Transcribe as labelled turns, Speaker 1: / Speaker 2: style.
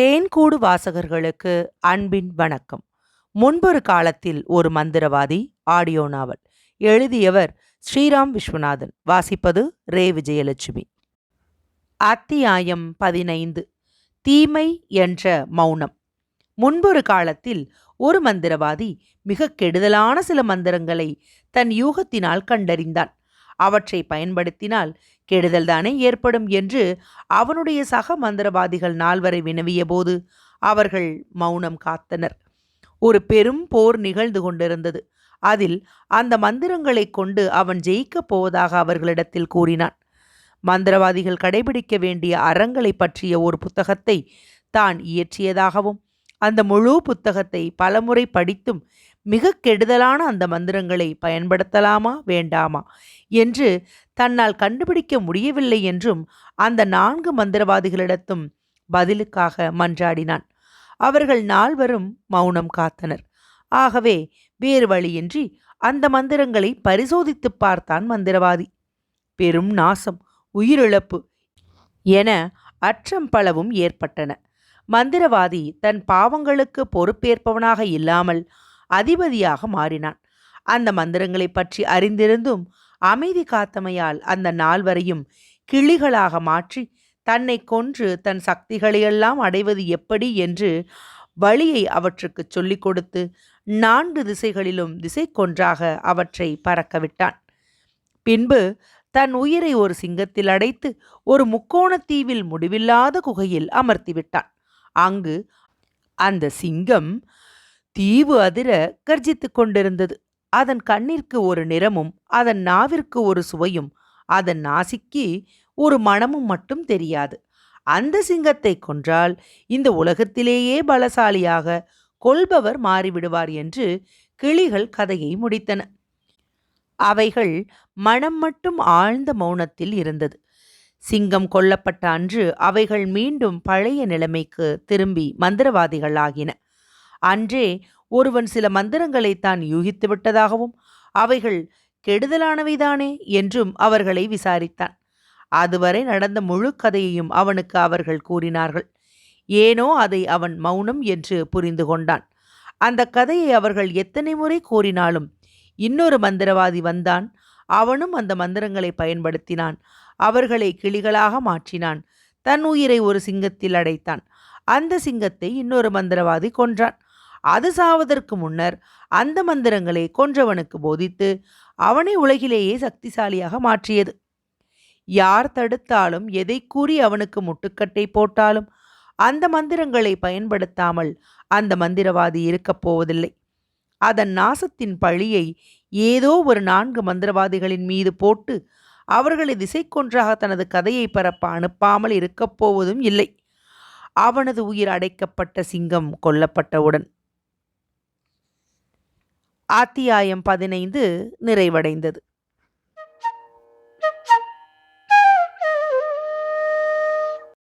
Speaker 1: தேன்கூடு வாசகர்களுக்கு அன்பின் வணக்கம். முன்பொரு காலத்தில் ஒரு மந்திரவாதி ஆடியோ நாவல் எழுதியவர் ஸ்ரீராம் விஸ்வநாதன். வாசிப்பது ரே. விஜயலட்சுமி. அத்தியாயம் பதினைந்து தீமை என்ற மௌனம். முன்பொரு காலத்தில் ஒரு மந்திரவாதி மிக கெடுதலான சில மந்திரங்களை தன் யூகத்தினால் கண்டறிந்தான். அவற்றை பயன்படுத்தினால் கெடுதல்தானே ஏற்படும் என்று அவனுடைய சக மந்திரவாதிகள் நால்வரை வினவியபோது அவர்கள் மௌனம் காத்தனர். ஒரு பெரும் போர் நிகழ்ந்து கொண்டிருந்தது. அதில் அந்த மந்திரங்களைக் கொண்டு அவன் ஜெயிக்கப் போவதாக அவர்களிடத்தில் கூறினான். மந்திரவாதிகள் கடைபிடிக்க வேண்டிய அறங்களை பற்றிய ஒரு புத்தகத்தை தான் இயற்றியதாகவும் அந்த முழு புத்தகத்தை பலமுறை படித்தும் மிக கெடுதலான அந்த மந்திரங்களை பயன்படுத்தலாமா வேண்டாமா என்று தன்னால் கண்டுபிடிக்க முடியவில்லை என்றும் அந்த நான்கு மந்திரவாதிகளிடத்தும் பதிலுக்காக மன்றாடினான். அவர்கள் நால்வரும் மௌனம் காத்தனர். ஆகவே வேறு வழியின்றி அந்த மந்திரங்களை பரிசோதித்து பார்த்தான் மந்திரவாதி. பெரும் நாசம் உயிரிழப்பு என அற்றம் பலவும் ஏற்பட்டன. மந்திரவாதி தன் பாவங்களுக்கு பொறுப்பேற்பவனாக இல்லாமல் அதிபதியாக மாறினான். அந்த மந்திரங்களை பற்றி அறிந்திருந்தும் அமைதி காத்தமையால் அந்த நால்வரையும் கிளிகளாக மாற்றி தன்னை கொன்று தன் சக்திகளையெல்லாம் அடைவது எப்படி என்று வழியை அவற்றுக்கு சொல்லிக் கொடுத்து நான்கு திசைகளிலும் திசை கொன்றாக அவற்றை பறக்கவிட்டான். பின்பு தன் உயிரை ஒரு சிங்கத்தில் அடைத்து ஒரு முக்கோணத்தீவில் முடிவில்லாத குகையில் அமர்த்திவிட்டான். அங்கு அந்த சிங்கம் தீவு அதிர கர்ஜித்துக் கொண்டிருந்தது. அதன் கண்ணிற்கு ஒரு நிறமும் அதன் நாவிற்கு ஒரு சுவையும் அதன் நாசிக்கு ஒரு மனமும் மட்டும் தெரியாது. அந்த சிங்கத்தை கொன்றால் இந்த உலகத்திலேயே பலசாலியாக கொள்பவர் மாறிவிடுவார் என்று கிளிகள் கதையை முடித்தன. அவைகள் மனம் மட்டும் ஆழ்ந்த மௌனத்தில் இருந்தது. சிங்கம் கொல்லப்பட்ட அன்று அவைகள் மீண்டும் பழைய நிலைமைக்கு திரும்பி மந்திரவாதிகள் ஆகின அன்றே ஒருவன் சில மந்திரங்களை தான் யூகித்து விட்டதாகவும் அவைகள் கெடுதலானவைதானே என்றும் அவர்களை விசாரித்தான். அதுவரை நடந்த முழு கதையையும் அவனுக்கு அவர்கள் கூறினார்கள். ஏனோ அதை அவன் மௌனம் என்று புரிந்து கொண்டான். அந்த கதையை அவர்கள் எத்தனை முறை கூறினாலும் இன்னொரு மந்திரவாதி வந்தான். அவனும் அந்த மந்திரங்களை பயன்படுத்தினான். அவர்களை கிளிகளாக மாற்றினான். தன் உயிரை ஒரு சிங்கத்தில் அடைத்தான். அந்த சிங்கத்தை இன்னொரு மந்திரவாதி கொன்றான். அது சாவதற்கு முன்னர் அந்த மந்திரங்களை கொன்றவனுக்கு போதித்து அவனை உலகிலேயே சக்திசாலியாக மாற்றியது. யார் தடுத்தாலும் எதை கூறி அவனுக்கு முட்டுக்கட்டை போட்டாலும் அந்த மந்திரங்களை பயன்படுத்தாமல் அந்த மந்திரவாதி இருக்கப் போவதில்லை. அதன் நாசத்தின் பழியை ஏதோ ஒரு நான்கு மந்திரவாதிகளின் மீது போட்டு அவர்களை திசை கொன்றாக தனது கதையை பரப்ப அனுப்பாமல் இருக்கப் போவதும் இல்லை. அவனது உயிர் அடைக்கப்பட்ட சிங்கம் கொல்லப்பட்டவுடன். அத்தியாயம் பதினைந்து நிறைவடைந்தது.